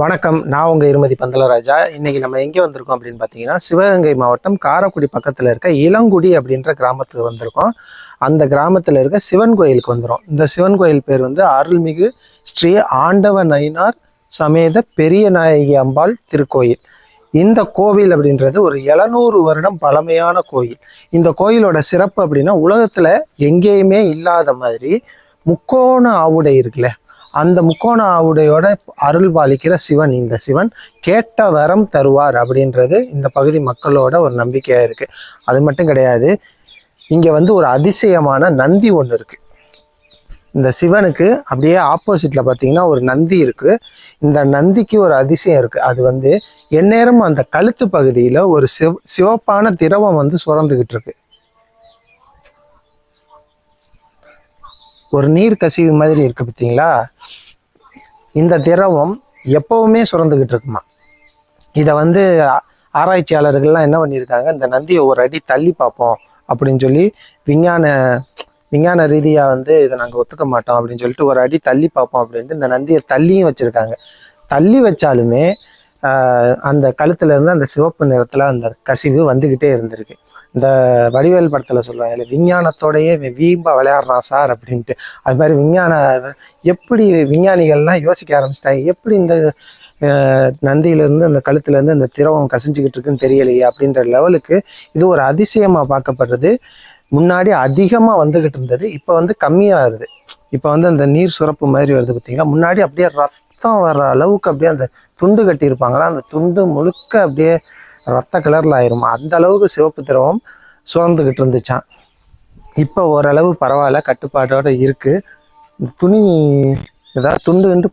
வணக்கம். நான் உங்கள் இருமதி பந்தலராஜா. இன்றைக்கி நம்ம எங்கே வந்திருக்கோம் அப்படின்னு பார்த்தீங்கன்னா சிவகங்கை மாவட்டம் காரைக்குடி பக்கத்தில் இருக்க இளங்குடி அப்படின்ற கிராமத்துக்கு வந்திருக்கோம். அந்த கிராமத்தில் இருக்க சிவன் கோயிலுக்கு வந்துடும் இந்த சிவன் கோயில் பேர் வந்து அருள்மிகு ஸ்ரீ ஆண்டவ நயினார் சமேத பெரிய நாயகி அம்பாள் திருக்கோயில். இந்த கோவில் அப்படின்றது ஒரு எழுநூறு வருடம் பழமையான கோயில். இந்த கோயிலோட சிறப்பு அப்படின்னா உலகத்தில் எங்கேயுமே இல்லாத மாதிரி முக்கோண ஆவுடை இருக்குல்ல அந்த முக்கோண ஆவுடையோட அருள் பாலிக்கிற சிவன் இந்த சிவன் கேட்ட வரம் தருவார் அப்படின்றது இந்த பகுதி மக்களோட ஒரு நம்பிக்கையாக இருக்கு. அது மட்டும் கிடையாது இங்கே வந்து ஒரு அதிசயமான நந்தி ஒன்று இருக்கு. இந்த சிவனுக்கு அப்படியே ஆப்போசிட்ல பார்த்தீங்கன்னா ஒரு நந்தி இருக்கு. இந்த நந்திக்கு ஒரு அதிசயம் இருக்கு. அது வந்து எந்நேரமும் அந்த கழுத்து பகுதியில் ஒரு சிவ சிவப்பான திரவம் வந்து சுரந்துகிட்டு இருக்கு. ஒரு நீர் கசிவு மாதிரி இருக்கு பார்த்தீங்களா இந்த திரவம் எப்பவுமே சுரந்துக்கிட்டு இருக்குமா? இதை வந்து ஆராய்ச்சியாளர்கள்லாம் என்ன பண்ணியிருக்காங்க? இந்த நந்தியை ஒரு அடி தள்ளி பார்ப்போம் அப்படின்னு சொல்லி விஞ்ஞான விஞ்ஞான ரீதியாக வந்து இதை நாங்கள் ஒத்துக்க மாட்டோம் அப்படின்னு சொல்லிட்டு ஒரு அடி தள்ளி பார்ப்போம் அப்படின்ட்டு இந்த நந்தியை தள்ளியும் வச்சுருக்காங்க. தள்ளி வச்சாலுமே அந்த கழுத்துல இருந்து அந்த சிவப்பு நிறத்தில் அந்த கசிவு வந்துக்கிட்டே இருந்திருக்கு. இந்த வடிவேல் படத்தில் சொல்லுவாங்க இல்லை விஞ்ஞானத்தோடையே வீம்பா விளையாடுறான் சார் அப்படின்ட்டு. அது மாதிரி விஞ்ஞான எப்படி விஞ்ஞானிகள்லாம் யோசிக்க ஆரம்பிச்சிட்டாங்க எப்படி இந்த அஹ், நந்தியிலிருந்து அந்த கழுத்துலேருந்து அந்த திரவம் கசிஞ்சுக்கிட்டு இருக்குன்னு தெரியலையே அப்படின்ற லெவலுக்கு இது ஒரு அதிசயமாக பார்க்கப்படுறது. முன்னாடி அதிகமாக வந்துக்கிட்டு இருந்தது இப்போ வந்து கம்மியாகுது இப்போ வந்து அந்த நீர் சுரப்பு மாதிரி வருது பார்த்தீங்களா முன்னாடி அப்படியே ரத்தம் வர்ற அளவுக்கு அப்படியே அந்த துண்டு கட்டியிருப்பாங்களா அந்த துண்டு முழுக்க அப்படியே ரத்த கலரில் ஆயிரும். அந்த அளவுக்கு சிவப்பு திரவம் சுரந்துக்கிட்டு இருந்துச்சான் இப்போ ஓரளவு பரவாயில்ல கட்டுப்பாட்டோடு இருக்குது இந்த துணி ஏதாவது துண்டு கிண்டு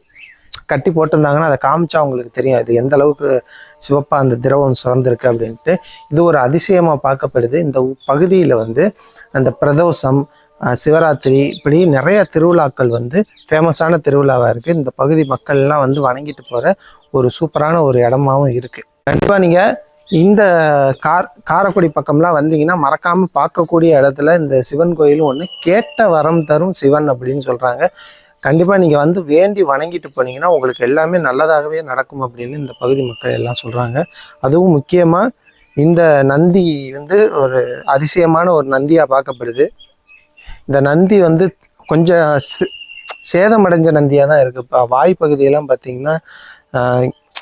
கட்டி போட்டிருந்தாங்கன்னா அதை காமிச்சா அவங்களுக்கு தெரியும் இது எந்த அளவுக்கு சிவப்பாக அந்த திரவம் சுரந்திருக்கு அப்படின்ட்டு. இது ஒரு அதிசயமாக பார்க்கப்படுது. இந்த பகுதியில் வந்து அந்த பிரதோஷம் சிவராத்திரி இப்படி நிறைய திருவிழாக்கள் வந்து ஃபேமஸான திருவிழாவாக இருக்குது இந்த பகுதி மக்கள்லாம் வந்து வணங்கிட்டு போகிற ஒரு சூப்பரான ஒரு இடமாவும் இருக்குது கண்டிப்பாக நீங்கள் இந்த கார் காரைக்குடி பக்கம்லாம் வந்தீங்கன்னா மறக்காமல் பார்க்கக்கூடிய இடத்துல இந்த சிவன் கோயிலும் ஒன்று கேட்ட வரம் தரும் சிவன் அப்படின்னு சொல்கிறாங்க கண்டிப்பாக நீங்கள் வந்து வேண்டி வணங்கிட்டு போனீங்கன்னா உங்களுக்கு எல்லாமே நல்லதாகவே நடக்கும் அப்படின்னு இந்த பகுதி மக்கள் எல்லாம் சொல்கிறாங்க அதுவும் முக்கியமாக இந்த நந்தி வந்து ஒரு அதிசயமான ஒரு நந்தியாக பார்க்கப்படுது. இந்த நந்தி வந்து கொஞ்சம் சேதமடைஞ்ச நந்தியாக தான் இருக்குது இப்போ வாய் பகுதியெல்லாம் பார்த்தீங்கன்னா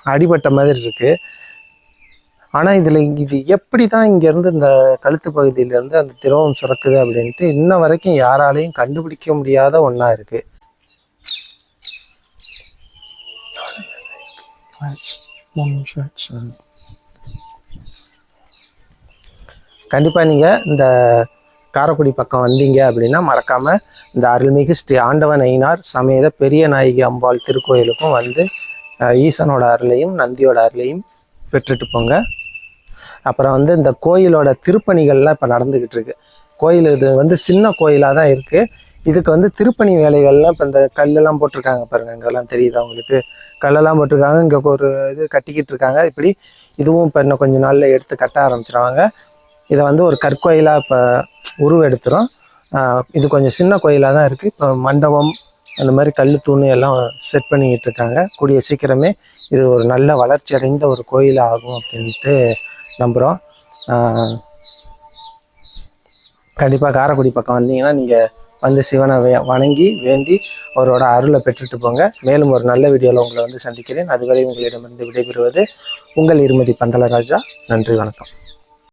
அடிபட்ட மாதிரி இருக்குது ஆனால் இதில் இது எப்படி தான் இங்கேருந்து இந்த கழுத்து பகுதியிலேருந்து அந்த திரவம் சுரக்குது அப்படின்ட்டு இன்ன வரைக்கும் யாராலையும் கண்டுபிடிக்க முடியாத ஒன்றா இருக்குது கண்டிப்பாக நீங்கள் இந்த காரைக்குடி பக்கம் வந்தீங்க அப்படின்னா மறக்காமல் இந்த அருள்மிகு ஸ்ரீ ஆண்டவன் ஐனார் சமேத பெரிய நாயகி அம்பாள் திருக்கோயிலுக்கும் வந்து ஈசனோட அருளையும் நந்தியோட அருளையும் பெற்றுட்டு போங்க. அப்புறம் வந்து இந்த கோயிலோட திருப்பணிகள்லாம் இப்போ நடந்துக்கிட்டு இருக்கு. கோயில் இது வந்து சின்ன கோயிலாக தான் இருக்குது இதுக்கு வந்து திருப்பணி வேலைகள்லாம் இப்போ இந்த கல்லெல்லாம் போட்டிருக்காங்க பாருங்க. இங்கெல்லாம் தெரியுதா உங்களுக்கு? கல்லெல்லாம் போட்டிருக்காங்க. இங்கே ஒரு இது கட்டிக்கிட்டு இருக்காங்க. இப்படி இதுவும் இப்போ இன்னும் கொஞ்ச நாளில் எடுத்து கட்ட ஆரம்பிச்சிருவாங்க. இதை வந்து ஒரு கற்கோயிலாக இப்போ உருவெடுத்துரும் இது கொஞ்சம் சின்ன கோயிலாக தான் இருக்குது இப்போ மண்டபம் அந்த மாதிரி கல் தூண் எல்லாம் செட் பண்ணிக்கிட்டு இருக்காங்க. கூடிய சீக்கிரமே இது ஒரு நல்ல வளர்ச்சி அடைந்த ஒரு கோயில் ஆகும் அப்படின்ட்டு நம்புகிறோம் கண்டிப்பாக காரைக்குடி பக்கம் வந்தீங்கன்னா நீங்கள் வந்து சிவனை வணங்கி வேண்டி அவரோட அருளை பெற்றுட்டு போங்க. மேலும் ஒரு நல்ல வீடியோவில் உங்களை வந்து சந்திக்கிறேன். அதுவரை உங்களிடமிருந்து விடைபெறுவது உங்கள் இருமதி பந்தலராஜா நன்றி வணக்கம்.